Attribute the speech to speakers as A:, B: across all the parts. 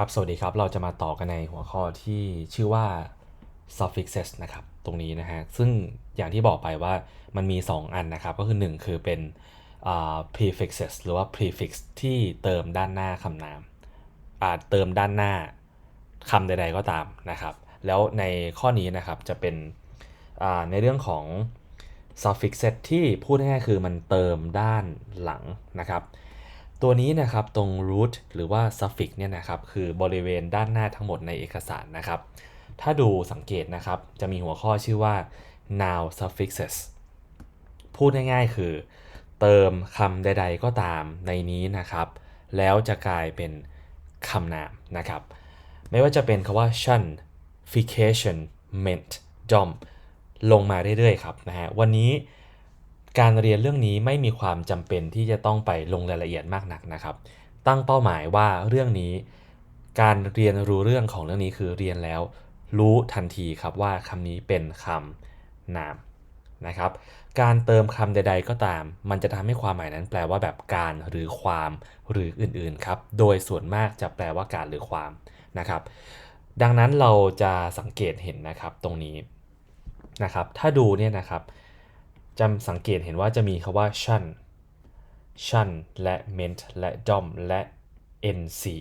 A: ครับสวัสดีครับ เราจะมาต่อกันในหัวข้อที่ชื่อว่า suffixes นะครับ ตรงนี้นะฮะ ซึ่งอย่างที่บอกไปว่ามันมี 2 อันนะครับ ก็คือ 1 คือเป็น prefixes หรือว่า prefix ที่เติมด้านหน้าคำนามเติมด้านหน้าคำใดๆก็ตามนะครับ แล้วในข้อนี้นะครับจะเป็นในเรื่องของ suffixes ที่พูดง่ายๆคือมันเติมด้านหลังนะครับ ตัวนี้นะครับตรง root หรือว่า suffix เนี่ยนะครับคือบริเวณด้านหน้าทั้งหมดในเอกสารนะครับ ถ้าดูสังเกตนะครับจะมีหัวข้อชื่อว่า noun suffixes พูดง่ายๆคือ เติมคำใดๆก็ตามในนี้นะครับ แล้วจะกลายเป็นคำนามนะครับ ไม่ว่าจะเป็นคำว่า shun fication meant dom ลงมาเรื่อยๆครับนะฮะวันนี้ การเรียนเรื่องนี้ไม่มีความจำเป็นที่จะต้องไปลงรายละเอียดมากนักนะครับ ตั้งเป้าหมายว่าเรื่องนี้ การเรียนรู้เรื่องของเรื่องนี้คือเรียนแล้ว รู้ทันทีครับว่าคำนี้เป็นคำนามนะครับ การเติมคำใด ๆ ก็ตาม มันจะทำให้ความหมายนั้นแปลว่าแบบการหรือความหรืออื่นๆครับ โดยส่วนมากจะแปลว่าการหรือความนะครับ ดังนั้นเราจะสังเกตเห็นนะครับตรงนี้นะครับ ถ้าดูเนี่ยนะครับ จะสังเกตเห็นว่าจะมีคาว่า shun shun และ ment และ dom และ nce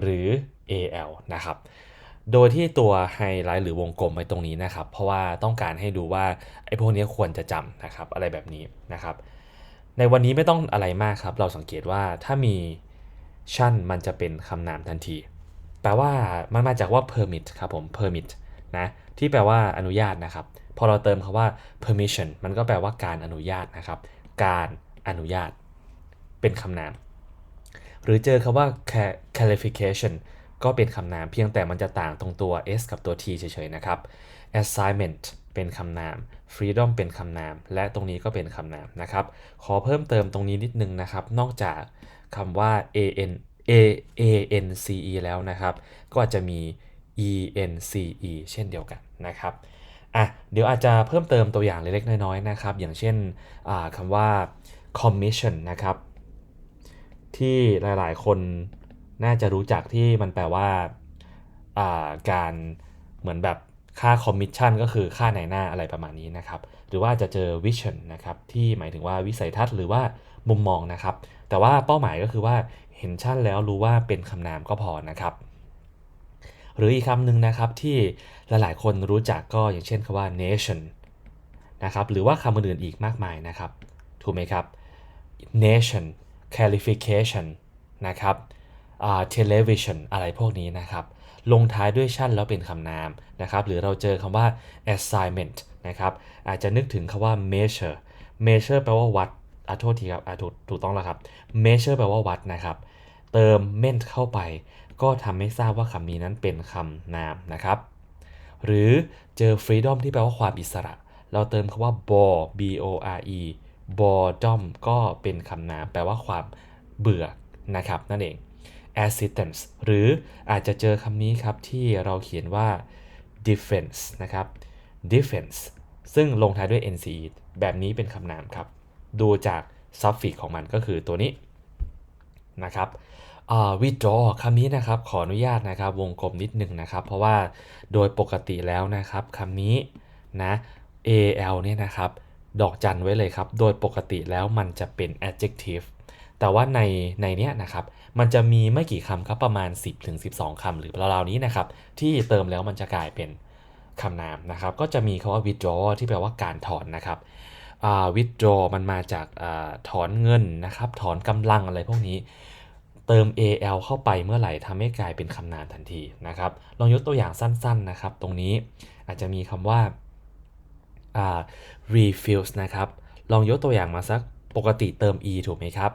A: หรือ al นะครับ โดยที่ตัวไฮไลท์หรือวงกลมไว้ตรงนี้นะครับ เพราะว่าต้องการให้ดูว่าไอ้พวกนี้ควรจะจำนะครับ อะไรแบบนี้นะครับ ในวันนี้ไม่ต้องอะไรมากครับ เราสังเกตว่าถ้ามี shun มันจะเป็นคำนามทันที แปลว่ามันมาจากว่า permit ครับผม permit นะ ที่แปลว่าอนุญาตนะครับ พอเราเติมคาว่า permission มันก็แปลว่าการอนุญาตนะครับ การอนุญาตเป็นคำนาม หรือเจอคาว่า ca- qualification ก็เป็นคำนามเพียงแต่มันจะต่างตรงตัว s กับตัว t เฉยๆนะครับ assignment เป็นคำนาม freedom เป็นคำนาม และตรงนี้ก็เป็นคำนามนะครับ ขอเพิ่มเติมตรงนี้นิดนึงนะครับ นอกจากคำว่า an a a n c e แล้วนะครับ ก็อาจจะมี e n c e เช่นเดียวกันนะครับ อะเดี๋ยวอาจจะเพิ่มเติมตัวอย่างเล็กๆน้อยๆนะครับ อย่างเช่นคำว่า commission นะครับ ที่หลายๆ คนน่าจะรู้จักที่มันแปลว่าาการเหมือนแบบค่าคอมมิชชั่นก็คือค่าในหน้าอะไรประมาณนี้นะครับ หรือว่าจะเจอ vision นะครับที่หมายถึงว่าวิสัยทัศน์หรือว่ามุมมองนะครับ แต่ว่าเป้าหมายก็คือว่าเห็นชั่นแล้วรู้ว่าเป็นคำนามก็พอนะครับ หรืออีกคำหนึ่งนะครับที่หลายๆ คนรู้จักก็อย่างเช่นคำว่า nation นะครับหรือว่าคำอื่นๆอีกมากมายนะครับถูกไหมครับ nation qualification นะครับ television อะไรพวกนี้นะครับ ลงท้ายด้วยชั่นแล้วเป็นคำนามนะครับ หรือเราเจอคำว่า assignment นะครับ อาจจะนึกถึงคำว่า measure measure แปลว่าวัดอโทษทีครับอะถูกถูกต้องแล้วครับ measure แปลว่าวัดนะครับ เติม ment เข้าไป ก็ทำให้ทราบว่าคำนี้นั้นเป็นคำนามนะครับ หรือเจอ freedom ที่แปลว่าความอิสระ เราเติมคำว่า bore b o r e boredom ก็เป็นคำนามแปลว่าความเบื่อนะครับนั่นเอง assistance หรืออาจจะเจอคำนี้ครับที่เราเขียนว่า defense นะครับ defense ซึ่งลงท้ายด้วย nce แบบนี้เป็นคำนามครับ ดูจาก suffix ของมันก็คือตัวนี้นะครับ อ่า withdraw คำนี้นะครับขออนุญาตนะครับวงกลมนิดหนึ่งนะครับ เพราะว่าโดยปกติแล้วนะครับคำนี้นะ al เนี่ยนะครับดอกจันไว้เลยครับ โดยปกติแล้วมันจะเป็น adjective แต่ว่าในในเนี้ยนะครับ มันจะมีไม่กี่คำครับประมาณ 10ถึงคำหรือราวๆนี้นะครับ ที่เติมแล้วมันจะกลายเป็นคำนามนะครับ ก็จะมีคำว่า withdraw ที่แปลว่าการถอนนะครับอ่า withdraw มันมาจากถอนเงินนะครับ ถอนกำลังอะไรพวกนี้ เติม al เข้าไปเมื่อไหร่ทำให้กลายเป็นคำนามทันทีนะครับ ลองยกตัวอย่างสั้นๆนะครับ ตรงนี้อาจจะมีคำว่า refuse นะครับ ลองยกตัวอย่างมาสักปกติเติม e ถูกไหมครับ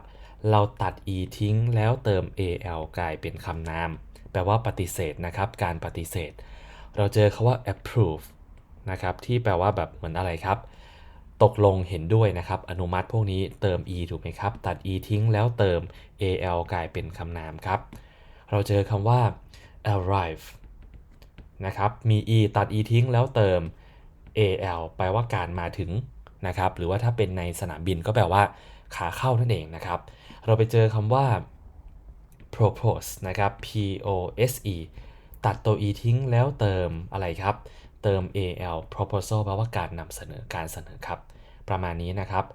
A: เราตัด e ทิ้งแล้วเติม al กลายเป็นคำนาม แปลว่าปฏิเสธนะครับ การปฏิเสธ เราเจอคาว่า approve นะครับ ที่แปลว่าแบบเหมือนอะไรครับ ตกลงเห็นด้วยนะครับ อนุมัติพวกนี้เติม e ถูกไหมครับ ตัด e ทิ้งแล้วเติม al กลายเป็นคำนามครับ เราเจอคำว่า arrive นะครับ มี e ตัด e ทิ้งแล้วเติม al แปลว่าการมาถึงนะครับ หรือว่าถ้าเป็นในสนามบินก็แปลว่าขาเข้านั่นเองนะครับ เราไปเจอคำว่า propose นะครับ P O S E ตัดตัว e ทิ้งแล้วเติมอะไรครับ เติม al proposal แปลว่าการนำเสนอการเสนอครับ ประมาณนี้นะครับ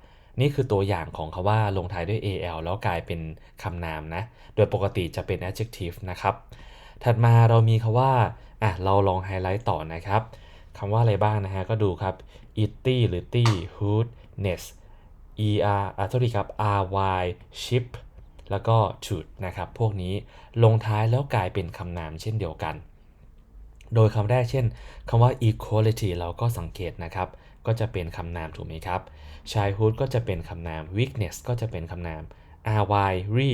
A: นี่คือตัวอย่างของคาว่าลงท้ายด้วย al แล้วกลายเป็นคำนามนะ โดยปกติจะเป็น adjective นะครับ ถัดมาเรามีคาว่าอะเราลองไฮไลท์ต่อนะครับคำว่าอะไรบ้างนะฮะ ก็ดูครับ itty หรือ t hood nest er อะโทษทีครับ ry ship แล้วก็ should นะครับ พวกนี้ลงท้ายแล้วกลายเป็นคำนามเช่นเดียวกัน โดยคำแรกเช่นคำว่า equality เราก็สังเกตนะครับ ก็จะเป็นคำนามถูกไหมครับ childhood ก็จะเป็นคำนาม weakness ก็จะเป็นคำนาม ry re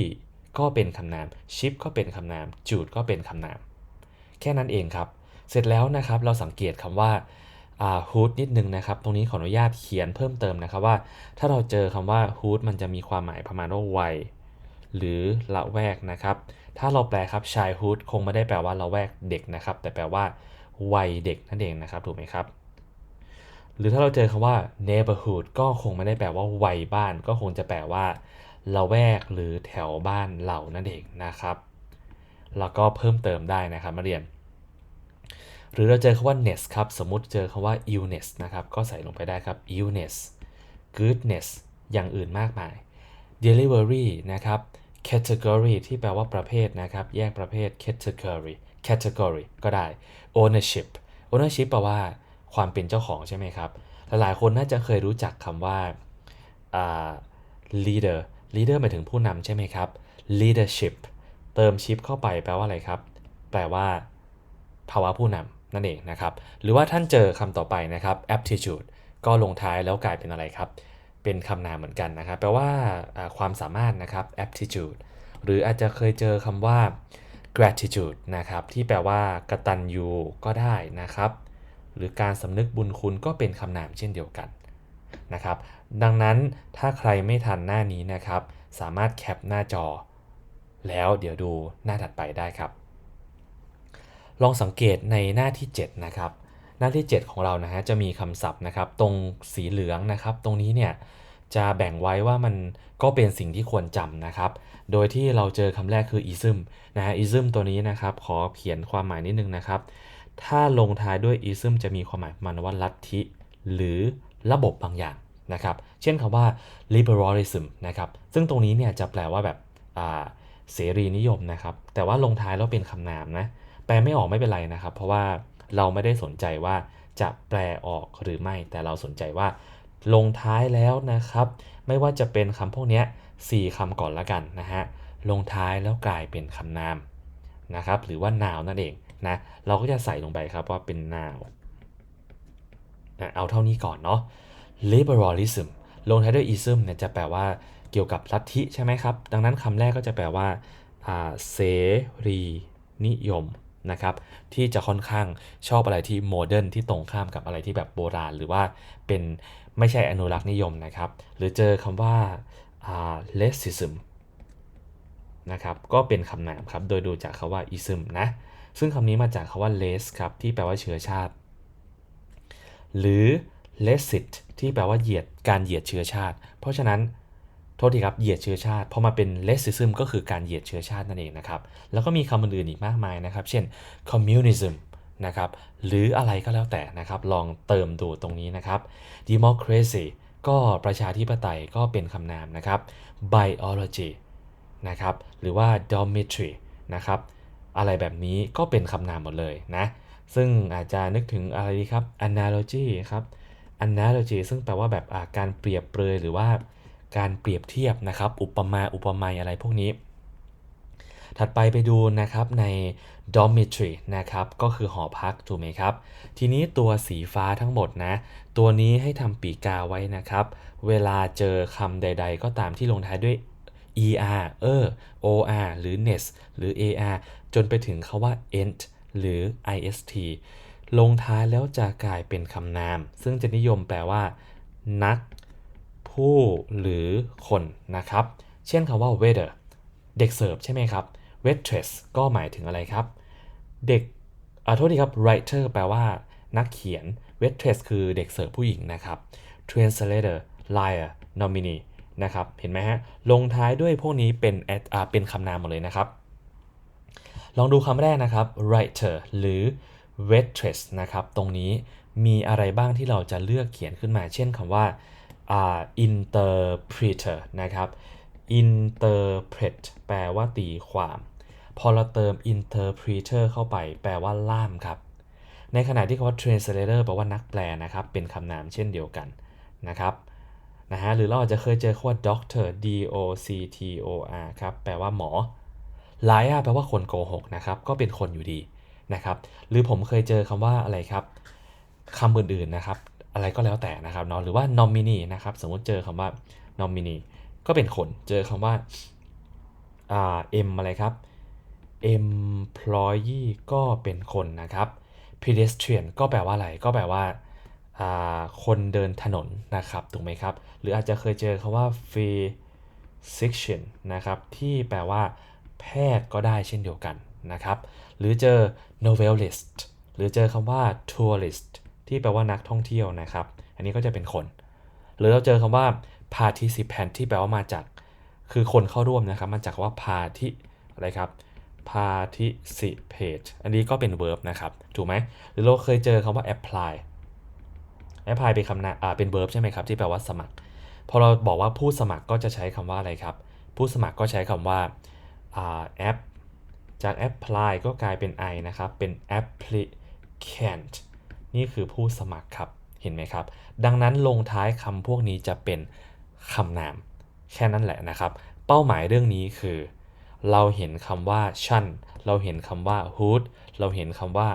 A: ก็เป็นคำนาม ship ก็เป็นคำนาม jude ก็เป็นคำนาม แค่นั้นเองครับ เสร็จแล้วนะครับเราสังเกตคำว่า hood นิดนึงนะครับ ตรงนี้ขออนุญาตเขียนเพิ่มเติมนะครับว่า ถ้าเราเจอคำว่า hood มันจะมีความหมายประมาณว่าวัยหรือละแวกนะครับ ถ้าเราแปลครับ childhood คงไม่ได้แปลว่าละแวกเด็กนะครับ แต่แปลว่าวัยเด็กนั่นเองนะครับ ถูกไหมครับ หรือถ้าเราเจอคำว่า neighborhood ก็คงไม่ได้แปลว่าวัยบ้าน ก็คงจะแปลว่าละแวกหรือแถวบ้านเรานั่นเองนะครับแล้วก็เพิ่มเติมได้นะครับมาเรียน หรือเราเจอคำว่า ness ครับสมมติเจอคำว่า illness นะครับก็ใส่ลงไปได้ครับ illness goodness อย่างอื่นมากมาย delivery นะครับ category ที่แปลว่าประเภทนะครับ แยกประเภท category category ก็ได้ ownership ownership แปลว่า ความเป็นเจ้าของใช่ไหมครับ หลายๆคนน่าจะเคยรู้จักคำว่า leader leader หมายถึงผู้นำใช่ไหมครับ leadership เติม ship เข้าไปแปลว่าอะไรครับ แปลว่า ภาวะผู้นำนั่นเองนะครับ หรือว่าท่านเจอคำต่อไปนะครับ aptitude ก็ลงท้ายแล้วกลายเป็นอะไรครับ เป็นคำนามเหมือนกันนะครับ แปลว่าความสามารถนะครับ aptitude หรืออาจจะเคยเจอคำว่า gratitude นะครับ ที่แปลว่ากตัญญูก็ได้นะครับ หรือการสำนึกบุญคุณก็เป็นคำนามเช่นเดียวกันนะครับ ดังนั้นถ้าใครไม่ทันหน้านี้นะครับ สามารถแคปหน้าจอ แล้วเดี๋ยวดูหน้าถัดไปได้ครับ ลองสังเกตในหน้าที่ 7 นะครับ หน้าที่ 7 ของเรานะฮะจะมีคำศัพท์นะครับ ตรงสีเหลืองนะครับ ตรงนี้เนี่ยจะแบ่งไว้ว่ามันก็เป็นสิ่งที่ควรจำนะครับ โดยที่เราเจอคำแรกคือ ism นะฮะ ism ตัวนี้นะครับ ขอเขียนความหมายนิดนึงนะครับ ถ้าลงท้ายด้วย ism จะมีความหมายมันว่าลัทธิ หรือระบบบางอย่างนะครับ เช่นคำว่า liberalism นะครับ ซึ่งตรงนี้เนี่ยจะแปลว่าแบบเสรีนิยมนะครับ แต่ว่าลงท้ายแล้วเป็นคำนามนะ แปลไม่ออกไม่เป็นไรนะครับ เพราะว่าเราไม่ได้สนใจว่าจะแปลออกหรือไม่ แต่เราสนใจว่าลงท้ายแล้วนะครับ ไม่ว่าจะเป็นคำพวกนี้4คำก่อนละกันนะฮะ ลงท้ายแล้วกลายเป็นคำนามนะครับ หรือว่า noun นั่นเอง นะเราก็จะใส่ลงไปครับว่าเป็น noun เอาเท่านี้ก่อนเนาะ liberalism ลงท้ายด้วย ism เนี่ยจะแปลว่าเกี่ยวกับลัทธิใช่ไหมครับ ดังนั้นคำแรกก็จะแปลว่าเสรีนิยมนะครับที่จะค่อนข้างชอบอะไรที่โมเดิร์นที่ตรงข้ามกับอะไรที่แบบโบราณ หรือว่าเป็นไม่ใช่อนุรักษ์นิยมนะครับ หรือเจอคำว่า racism นะครับก็เป็นคำนามครับ โดยดูจากคาว่า ism นะ ซึ่งคำนี้มาจากคาว่า race ครับ ที่แปลว่าเชื้อชาติ หรือ racist ที่แปลว่าเหยียดการเหยียดเชื้อชาติ เพราะฉะนั้นโทษทีครับ เหยียดเชื้อชาติพอมาเป็น racism ก็คือการเหยียดเชื้อชาตินั่นเองนะครับ แล้วก็มีคำอื่นๆอีกมากมายนะครับ เช่น communism นะครับ หรืออะไรก็แล้วแต่นะครับ ลองเติมดูตรงนี้นะครับ democracy ก็ประชาธิปไตยก็เป็นคำนามนะครับ biology นะครับ หรือว่า dormitory นะครับ อะไรแบบนี้ก็เป็นคำนามหมดเลยนะ ซึ่งอาจจะนึกถึงอะไรดีครับ analogy ครับ analogy ซึ่งแปลว่าแบบการเปรียบเปรยหรือว่าการเปรียบเทียบนะครับ อุปมาอุปไมยอะไรพวกนี้ ถัดไปไปดูนะครับใน dormitory นะครับ ก็คือหอพักถูกไหมครับ ทีนี้ตัวสีฟ้าทั้งหมดนะ ตัวนี้ให้ทำปีกาไว้นะครับ เวลาเจอคำใด ๆ ก็ตามที่ลงท้ายด้วย er เออ or หรือ ness หรือ ar จนไปถึงคาว่า ent หรือ ist ลงท้ายแล้วจะกลายเป็นคำนาม ซึ่งจะนิยมแปลว่า นัก ผู้หรือคนนะครับ เช่นคำว่า waiter เด็กเสิร์ฟใช่ไหมครับ waitress ก็หมายถึงอะไรครับ เด็กอ่าโทษทีครับ writer แปลว่า นักเขียน waitress คือเด็กเสิร์ฟผู้หญิงนะครับ translator liar nominee นะครับ เห็นไหมฮะ ลงท้ายด้วยพวกนี้เป็นอ่าเป็นคำนามหมดเลยนะครับ ลองดูคำแรกนะครับ writer หรือ waitress นะครับ ตรงนี้มีอะไรบ้างที่เราจะเลือกเขียนขึ้นมา เช่นคำว่าอ่า interpreter นะครับ interpret แปลว่าตีความ พอเราเติม interpreter เข้าไป แปลว่าล่ามครับ ในขณะที่คำว่า translator แปลว่านักแปลนะครับ เป็นคำนามเช่นเดียวกันนะครับนะฮะหรือเราอาจจะเคยเจอคำว่า doctor d o c t o r ครับ แปลว่าหมอ liar แปลว่าคนโกหกนะครับก็เป็นคนอยู่ดีนะครับหรือผมเคยเจอคำว่าอะไรครับคำอื่นๆนะครับ อะไรก็แล้วแต่นะครับเนาะหรือว่า nominee นะครับสมมติเจอคำว่า nominee ก็เป็นคนเจอคำว่าอ่า m อะไรครับ employee ก็เป็นคนนะครับ pedestrian ก็แปลว่าอะไรก็แปลว่าอ่าคนเดินถนนนะครับถูกไหมครับ หรืออาจจะเคยเจอคำว่า physician นะครับที่แปลว่า แพทย์ก็ได้เช่นเดียวกันนะครับ หรือเจอ novelist หรือเจอคำว่า tourist ที่แปลว่านักท่องเที่ยวนะครับ อันนี้ก็จะเป็นคน หรือเราเจอคำว่า participant ที่แปลว่ามาจาก คือคนเข้าร่วมนะครับ มาจากคำว่า party อะไรครับ participate อันนี้ก็เป็น verb นะครับ ถูกไหม หรือเราเคยเจอคำว่า apply apply เป็นคำนาเป็น verb ใช่ไหมครับ ที่แปลว่าสมัคร พอเราบอกว่าผู้สมัครก็จะใช้คำว่าอะไรครับ ผู้สมัครก็ใช้คำว่า อ่า app จาก apply ก็กลายเป็น i นะครับ เป็น applicant นี่คือผู้สมัครครับ เห็นไหมครับ ดังนั้นลงท้ายคำพวกนี้จะเป็นคำนาม แค่นั้นแหละนะครับ เป้าหมายเรื่องนี้คือ เราเห็นคำว่า ชั่นเราเห็นคำว่า hood เราเห็นคำว่า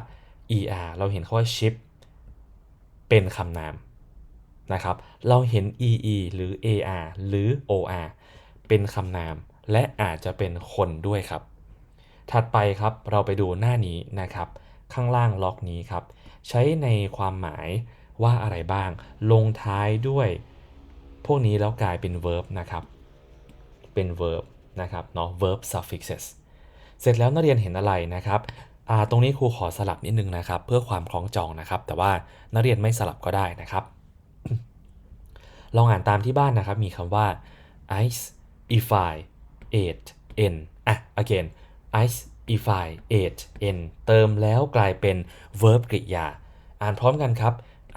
A: er เราเห็นคำว่า ship เป็นคำนามนะครับ เราเห็น ee หรือ ar หรือ or เป็นคำนาม และอาจจะเป็นคนด้วยครับ ถัดไปครับเราไปดูหน้านี้นะครับ ข้างล่างล็อกนี้ครับ ใช้ในความหมายว่าอะไรบ้าง ลงท้ายด้วย พวกนี้แล้วกลายเป็น verb นะครับ เป็น verb นะครับเนาะ verb suffixes เสร็จแล้วนักเรียนเห็นอะไรนะครับอาตรงนี้ครูขอสลับนิดนึงนะครับ เพื่อความคล้องจองนะครับ แต่ว่านักเรียนไม่สลับก็ได้นะครับ ลองอ่านตามที่บ้านนะครับ มีคำว่า ice if I ate n อะ again ice if I ate n เติมแล้วกลายเป็น verb กริยา อ่านพร้อมกันครับ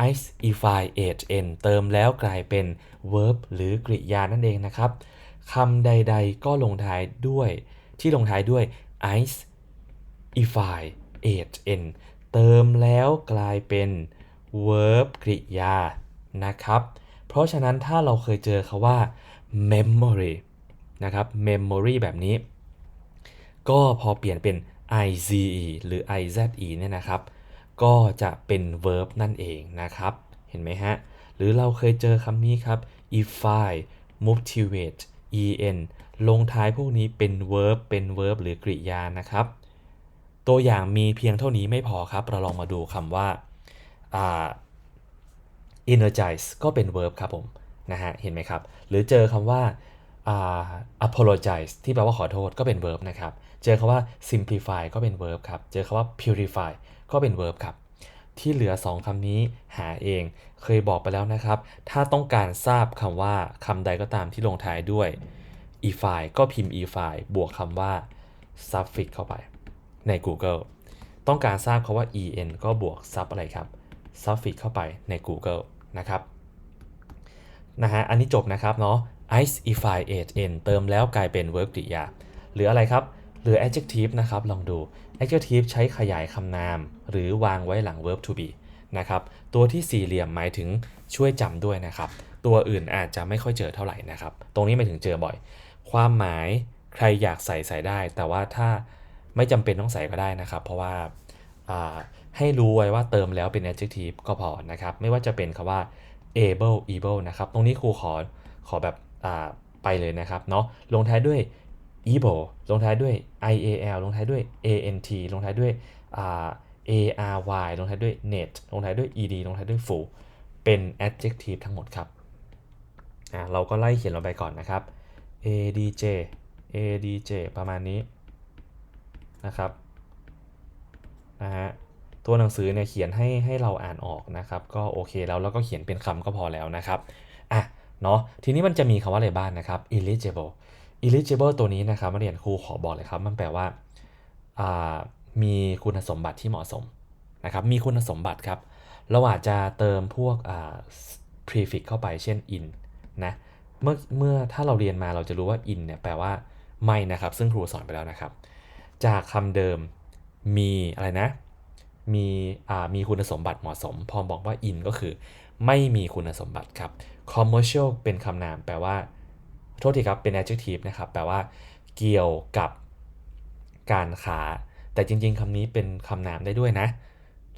A: ice if I ate n เติมแล้วกลายเป็น verb หรือกริยานั่นเองนะครับคำใดๆก็ลงท้ายด้วย ที่ลงท้ายด้วย ice if I ate n เติมแล้วกลายเป็น verb กริยานะครับ เพราะฉะนั้นถ้าเราเคยเจอคาว่า memory นะครับ memory แบบนี้ ก็พอเปลี่ยนเป็น ize หรือ ize เนี่ยนะครับ ก็จะเป็น verb นั่นเองนะครับ เห็นไหมฮะ หรือเราเคยเจอคำนี้ครับ if I motivate en ลงท้ายพวกนี้เป็น verb เป็น verb หรือกริยานะครับ ตัวอย่างมีเพียงเท่านี้ไม่พอครับ เราลองมาดูคำว่าา energize ก็เป็น verb ครับผม นะฮะ เห็นไหมครับ หรือเจอคำว่า apologize ที่แปลว่าขอโทษก็เป็น verb นะครับ เจอคำว่า simplify ก็เป็น verb ครับ เจอคำว่า purify ก็เป็น verb ครับ ที่เหลือ 2คำนี้หาเอง เคยบอกไปแล้วนะครับ ถ้าต้องการทราบคำว่าคำใดก็ตามที่ลงท้ายด้วย e-fi ก็พิมพ์ e-fi บวกคำว่า suffix เข้าไปใน Google ต้องการทราบคำว่า en ก็บวก sub อะไรครับ suffix เข้าไปใน Google นะครับ นะฮะ อันนี้จบนะครับเนาะ ice if I ate n เติมแล้วกลายเป็น verb กริยาหรืออะไรครับ หรือ adjective นะครับ ลองดู adjective ใช้ขยายคำนาม หรือวางไว้หลัง verb to be นะครับ ตัวที่สี่เหลี่ยมหมายถึงช่วยจำด้วยนะครับ ตัวอื่นอาจจะไม่ค่อยเจอเท่าไหร่นะครับ ตรงนี้หมายถึงเจอบ่อย ความหมายใครอยากใส่ใส่ได้ แต่ว่าถ้าไม่จำเป็นต้องใส่ก็ได้นะครับ เพราะว่าาให้รู้ไว้ว่าเติมแล้วเป็น adjective ก็พอนะครับ ไม่ว่าจะเป็นคำว่า able able นะครับ ตรงนี้ครูขอขอแบบ ไปเลยนะครับเนาะลงท้ายด้วย able ลงท้ายด้วย ial ลงท้ายด้วย ant ลงท้ายด้วย ary ลงท้ายด้วย net ลงท้ายด้วย ed ลงท้ายด้วย full เป็น adjective ทั้งหมดครับอ่าเราก็ไล่เขียนลงไปก่อนนะครับ adj adj ประมาณนี้นะครับนะฮะตัวหนังสือเนี่ยเขียนให้ให้เราอ่านออกนะครับ ก็โอเคแล้วแล้วก็เขียนเป็นคำก็พอแล้วนะครับอะ เนาะทีนี้มันจะมีคำว่าอะไรบ้างนะครับ eligible eligible ตัวนี้นะครับมาเรียนครูขอบอกเลยครับ มันแปลว่าามีคุณสมบัติที่เหมาะสมนะครับมีคุณสมบัติครับ เราอาจจะเติมพวก prefix เข้าไปเช่น in นะเมื่อเมื่อถ้าเราเรียนมาเราจะรู้ว่า in เนี่ยแปลว่าไม่นะครับ ซึ่งครูสอนไปแล้วนะครับ จากคำเดิมมีอะไรนะ มีมีคุณสมบัติเหมาะสม พอบอกว่า in ก็คือ ไม่มีคุณสมบัติครับ commercial เป็นคำนามแปลว่า โทษทีครับ เป็น adjective นะครับ แปลว่า เกี่ยวกับการค้า แต่จริง ๆคำนี้เป็นคำนามได้ด้วยนะ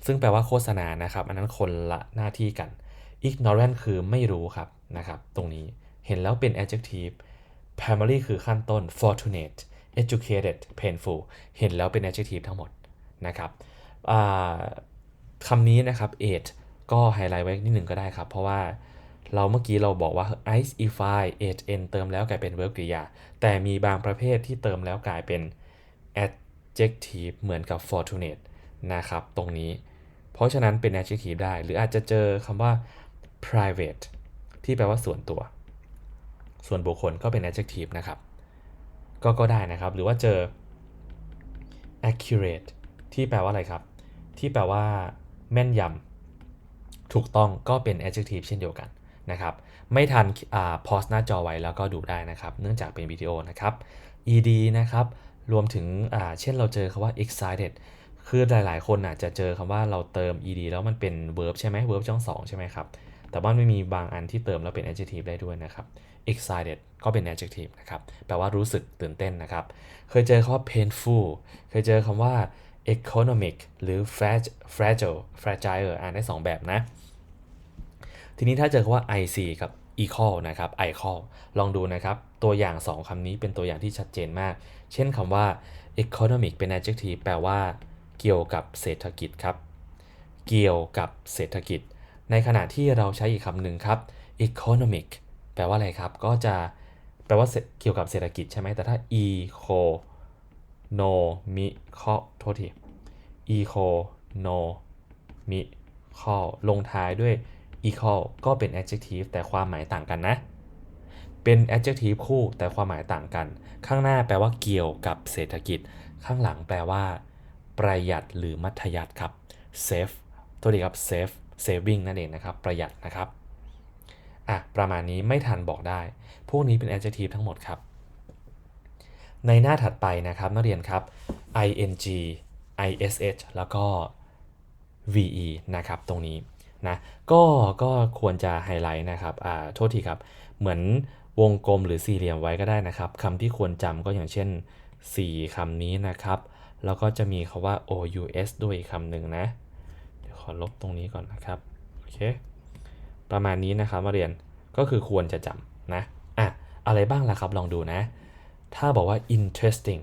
A: ซึ่งแปลว่าโฆษณานะครับ อันนั้นคนละหน้าที่กัน ignorant คือไม่รู้ครับนะครับ ตรงนี้เห็นแล้วเป็น adjective primary คือขั้นต้น fortunate educated painful เห็นแล้วเป็น adjective ทั้งหมดนะครับคำนี้นะครับ age ก็ไฮไลท์ไว้นิดหนึ่งก็ได้ครับ เพราะว่า เราเมื่อกี้เราบอกว่า ice if I age n เติมแล้วกลายเป็น verb กริยา แต่มีบางประเภทที่เติมแล้วกลายเป็น adjective เหมือนกับ fortunate นะครับ ตรงนี้ เพราะฉะนั้นเป็น adjective ได้ หรืออาจจะเจอคำว่า private ที่แปลว่าส่วนตัว ส่วนบุคคลก็เป็น adjective นะครับ ก็ก็ได้นะครับ หรือว่าเจอ accurate ที่แปลว่าอะไรครับ ที่แปลว่า แม่นยำถูกต้องก็เป็น adjective เช่นเดียวกัน นะครับ ไม่ทันอ่า pause หน้าจอไว้แล้วก็ดูได้นะครับ เนื่องจากเป็นวิดีโอนะครับ ed นะครับ รวมถึงอ่าเช่นเราเจอคำว่า excited คือหลาย ๆ คนอาจจะเจอคำว่าเราเติม ed แล้วมันเป็น verb ใช่ไหม verb ช่องสองใช่ไหมครับ แต่ว่าไม่มีบางอันที่เติมแล้วเป็น adjective ได้ด้วยนะครับ excited ก็เป็น adjective นะครับ แปลว่ารู้สึกตื่นเต้นนะครับ เคยเจอคำว่า painful เคยเจอคำว่า economic หรือ frag- fragile fragile อ่านได้ 2 แบบนะ ทีนี้ถ้าเจอคำว่า ic กับ equal นะครับ equal ลองดูนะครับ ตัวอย่าง 2คำนี้เป็นตัวอย่างที่ชัดเจนมาก เช่นคำว่า economic เป็น adjective แปลว่า เกี่ยวกับเศรษฐกิจครับ เกี่ยวกับเศรษฐกิจ ในขณะที่เราใช้อีกคำหนึ่งครับ economic แปลว่าอะไรครับ ก็จะแปลว่าเกี่ยวกับเศรษฐกิจใช่ไหม แต่ถ้า eco no mi ข้อโทษที eco no mi ข้อลงท้ายด้วย equal ก็เป็น adjective แต่ความหมายต่างกันนะ เป็น adjective คู่แต่ความหมายต่างกัน ข้างหน้าแปลว่าเกี่ยวกับเศรษฐกิจ ข้างหลังแปลว่า ประหยัดหรือมัธยัสถ์ครับ save ตัวดีครับ save saving นั่นเองนะครับ ประหยัดนะครับ อะ ประมาณนี้ไม่ทันบอกได้ พวกนี้เป็น adjective ทั้งหมดครับ ในหน้าถัดไปนะครับนักเรียนครับ ing ish แล้วก็ ve นะครับ ตรงนี้ นะก็ก็ควรจะไฮไลท์นะครับอ่าโทษทีครับ เหมือนวงกลมหรือสี่เหลี่ยมไว้ก็ได้นะครับคำที่ควรจำก็อย่างเช่น 4คำนี้นะครับ แล้วก็จะมีคาว่า ous ด้วยคำหนึ่งนะเดี๋ยวขอลบตรงนี้ก่อนนะครับโอเคประมาณนี้นะครับมาเรียนก็คือควรจะจำนะอะอะไรบ้างล่ะครับลองดูนะ ถ้าบอกว่า interesting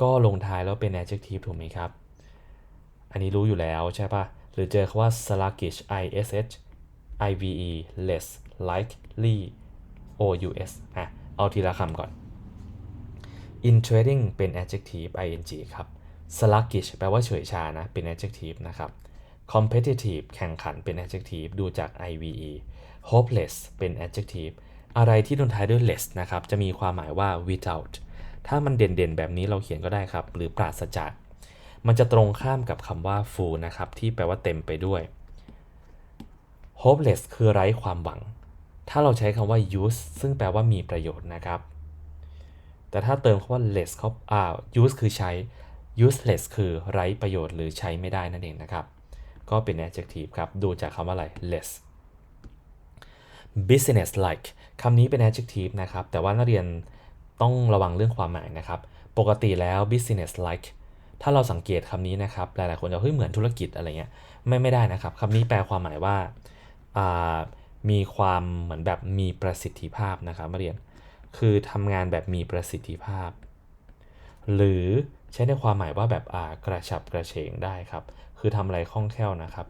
A: ก็ลงท้ายแล้วเป็น adjective ถูกไหมครับ อันนี้รู้อยู่แล้วใช่ปะ หรือเจอคำว่า sluggish ish ive less likely ous อะ เอาทีละคำก่อน interesting เป็น adjective ing ครับ sluggish แปลว่าเฉยชานะ เป็น adjective นะครับ competitive แข่งขันเป็น adjective ดูจาก ive hopeless เป็น adjective อะไรที่ลงท้ายด้วย less นะครับ จะมีความหมายว่า without ถ้ามันเด่นๆ แบบนี้เราเขียนก็ได้ครับ หรือปราศจาก มันจะตรงข้ามกับคำว่า full นะครับ ที่แปลว่าเต็มไปด้วย hopeless คือไร้ความหวัง ถ้าเราใช้คำว่า use ซึ่งแปลว่ามีประโยชน์นะครับ แต่ถ้าเติมคำว่า less เขาอ่า use คือใช้ useless คือไร้ประโยชน์หรือใช้ไม่ได้นั่นเองนะครับ ก็เป็น adjective ครับ ดูจากคำว่าอะไร less business like คำนี้เป็น adjective นะครับ แต่ว่านักเรียนต้องระวังเรื่องความหมายนะครับ ปกติแล้ว business like ถ้าเราสังเกตคำนี้นะครับ หลายๆคนจะเฮ้ยเหมือนธุรกิจอะไรเงี้ยไม่ไม่ได้นะครับคำนี้แปลความหมายว่ามีความเหมือนแบบมีประสิทธิภาพนะครับนักเรียน คือทำงานแบบมีประสิทธิภาพ หรือใช้ในความหมายว่าแบบอ่ากระฉับกระเฉงได้ครับ คือทำอะไรคล่องแคล่วนะครับ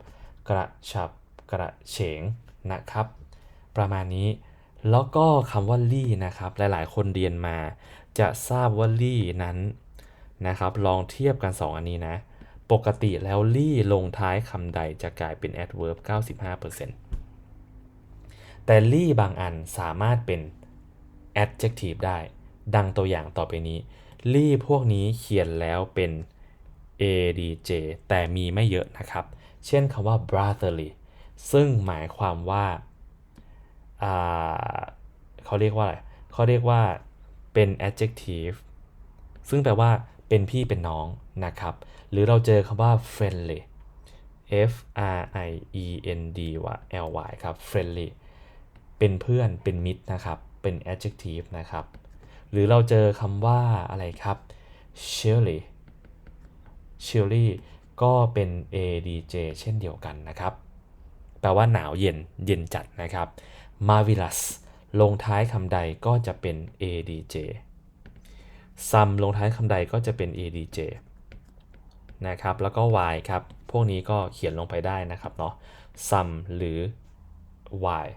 A: กระฉับกระเฉงนะครับ ประมาณนี้แล้วก็คำว่าลี่นะครับ หลายๆ คนเรียนมา จะทราบว่าลี่นั้น นะครับ ลองเทียบกัน 2 อันนี้นะ ปกติแล้วลี่ลงท้ายคำใดจะกลายเป็น adverb 95%แต่ลี่บางอันสามารถเป็น adjective ได้ ดังตัวอย่างต่อไปนี้ ลี่พวกนี้เขียนแล้วเป็น adj แต่มีไม่เยอะนะครับ เช่นคำว่า brotherly ซึ่งหมายความว่าอ่าเขาเรียกว่าอะไรเขาเรียกว่าเป็น adjective ซึ่งแปลว่า เป็นพี่เป็นน้องนะครับ หรือเราเจอคำว่า friendly f r i e n d l y ครับ friendly เป็นเพื่อนเป็นมิตรนะครับ เป็น adjective นะครับ หรือเราเจอคำว่าอะไรครับ chilly chilly ก็เป็น adj เช่นเดียวกันนะครับ แปลว่าหนาวเย็นเย็นจัดนะครับ marvelous ลงท้ายคำใดก็จะเป็น adj some ลงท้ายคำใดก็จะเป็น adj นะครับ แล้วก็ y ครับ พวกนี้ก็เขียนลงไปได้นะครับเนาะ some หรือ y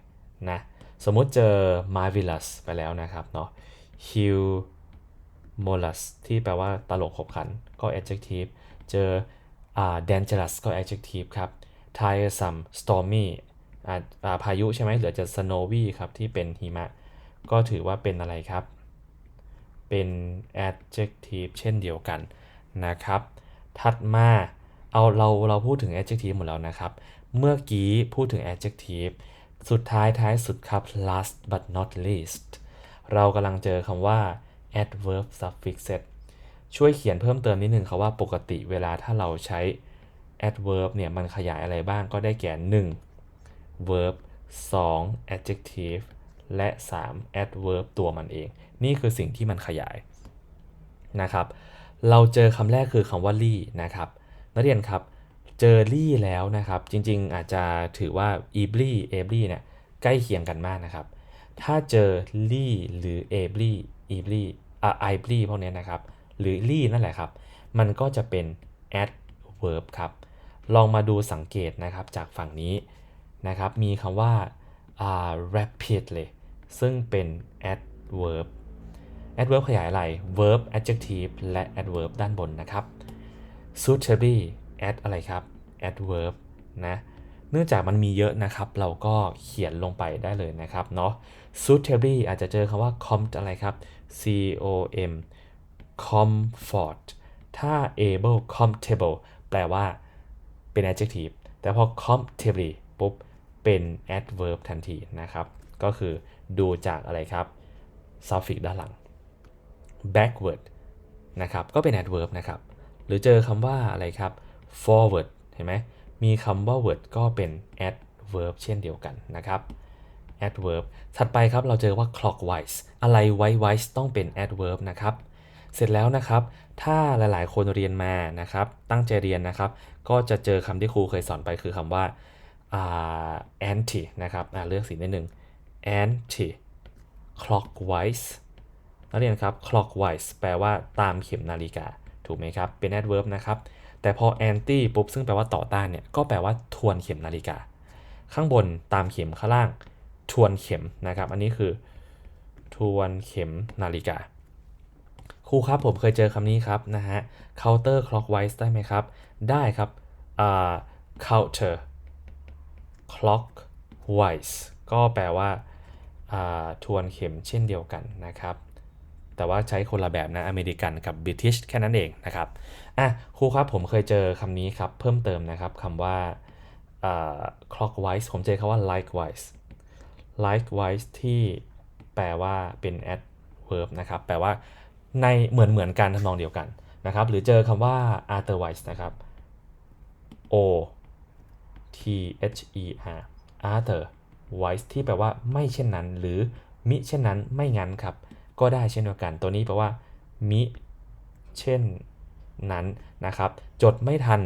A: นะ สมมุติเจอ marvelous ไปแล้วนะครับเนาะ humorous ที่แปลว่าตลกขบขัน ก็ adjective เจออ่า dangerous ก็ adjective ครับ tiresome stormy อ่าอ่าพายุใช่ไหมเหลือจะ snowy ครับ ที่เป็นหิมะ ก็ถือว่าเป็นอะไรครับ เป็น adjective เช่นเดียวกันนะครับ ถัดมาเอาเราเราพูดถึง adjective หมดแล้วนะครับ เมื่อกี้พูดถึง adjective สุดท้ายท้ายสุดครับ last but not least เรากำลังเจอคำว่า adverb suffixes ช่วยเขียนเพิ่มเติมนิดนึงครับว่าปกติเวลาถ้าเราใช้ adverb เนี่ยมันขยายอะไรบ้างก็ได้แก่ 1 verb 2 adjective และ 3 adverb ตัวมันเอง นี่คือสิ่งที่มันขยายนะครับ เราเจอคำแรกคือคำว่าลี่นะครับ นักเรียนครับ เจอลี่แล้วนะครับ จริงๆ อาจจะถือว่า e b l y a b l y เนี่ยใกล้เคียงกันมากนะครับ ถ้าเจอลี่หรือ a b l y e b l y อ่า i b l y พวกนี้นะครับ หรือลี่นั่นแหละครับ มันก็จะเป็น adverb ครับ ลองมาดูสังเกตนะครับจากฝั่งนี้นะครับ มีคำว่าอ่า rapidly ซึ่งเป็น adverb adverb ขยายอะไร verb adjective และ adverb ด้านบนนะครับ suitably add อะไรครับ adverb นะเนื่องจากมันมีเยอะนะครับ เราก็เขียนลงไปได้เลยนะครับเนาะ suitably อาจจะเจอคำว่า com อะไรครับ c o m comfort ถ้า able comfortable แปลว่าเป็น adjective แต่พอ comfortably ปุ๊บ เป็น adverb ทันทีนะครับ ก็คือดูจากอะไรครับ suffix ด้านหลัง backward นะครับก็เป็น adverb นะครับ หรือเจอคำว่าอะไรครับ forward เห็นไหมมีคำว่า word ก็เป็น adverb เช่นเดียวกันนะครับ adverb ถัดไปครับเราเจอว่า clockwise อะไร wise wise ต้องเป็น adverb นะครับ เสร็จแล้วนะครับ ถ้าหลายๆ คนเรียนมานะครับ ตั้งใจเรียนนะครับ ก็จะเจอคำที่ครูเคยสอนไปคือคำว่า anti นะครับเลือกสีนิดหนึ่ง anti clockwise นักเรียนครับ clockwise แปลว่าตามเข็มนาฬิกา ถูกไหมครับ เป็น adverb นะครับ แต่พอ anti ปุ๊บ ซึ่งแปลว่าต่อต้านเนี่ย ก็แปลว่าทวนเข็มนาฬิกา ข้างบนตามเข็มข้างล่าง ทวนเข็มนะครับ อันนี้คือ ทวนเข็มนาฬิกา ครูครับผมเคยเจอคำนี้ครับนะฮะ counter clockwise ได้ไหมครับ ได้ครับอ่า counter clockwise ก็แปลว่าอ่าทวนเข็มเช่นเดียวกันนะครับ แต่ว่าใช้คนละแบบนะอเมริกันกับบริติชแค่นั้นเองนะครับอะครูครับผมเคยเจอคำนี้ครับเพิ่มเติมนะครับคำว่า clockwise ผมเจอคำว่า likewise likewise ที่แปลว่าเป็น adverb นะครับ แปลว่าในเหมือนเหมือนกันทำนองเดียวกันนะครับ หรือเจอคำว่า otherwise นะครับ o t h e r otherwise ที่แปลว่าไม่เช่นนั้น หรือมิเช่นนั้นไม่งั้นครับ ก็ได้เช่นเดียวกัน ตัวนี้แปลว่า มิเช่นนั้นนะครับ จดไม่ทัน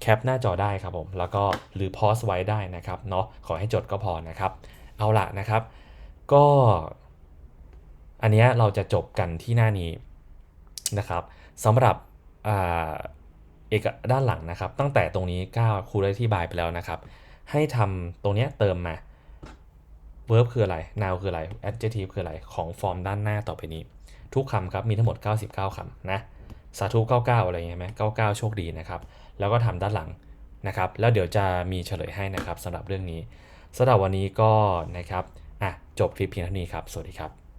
A: แคปหน้าจอได้ครับผม แล้วก็หรือพอสไว้ได้นะครับเนาะขอให้จดก็พอนะครับ เอาละนะครับ ก็ อันเนี้ยเราจะจบกันที่หน้านี้นะครับสำหรับอเอกด้านหลังนะครับ ตั้งแต่ตรงนี้9ครูได้อธิบายไปแล้วนะครับ ให้ทำตรงเนี้ยเติมมา verb คืออะไร noun คืออะไร adjective คืออะไร ของฟอร์มด้านหน้าต่อไปนี้ ทุกคำครับ มีทั้งหมด 99คำนะ สาธุ 99 อะไรเงี้ยไหม99 โชคดีนะครับ แล้วก็ทำด้านหลังนะครับ แล้วเดี๋ยวจะมีเฉลยให้นะครับสำหรับเรื่องนี้สำหรับวันนี้ก็นะครับ อะ จบคลิปเพียงเท่านี้ครับ สวัสดีครับ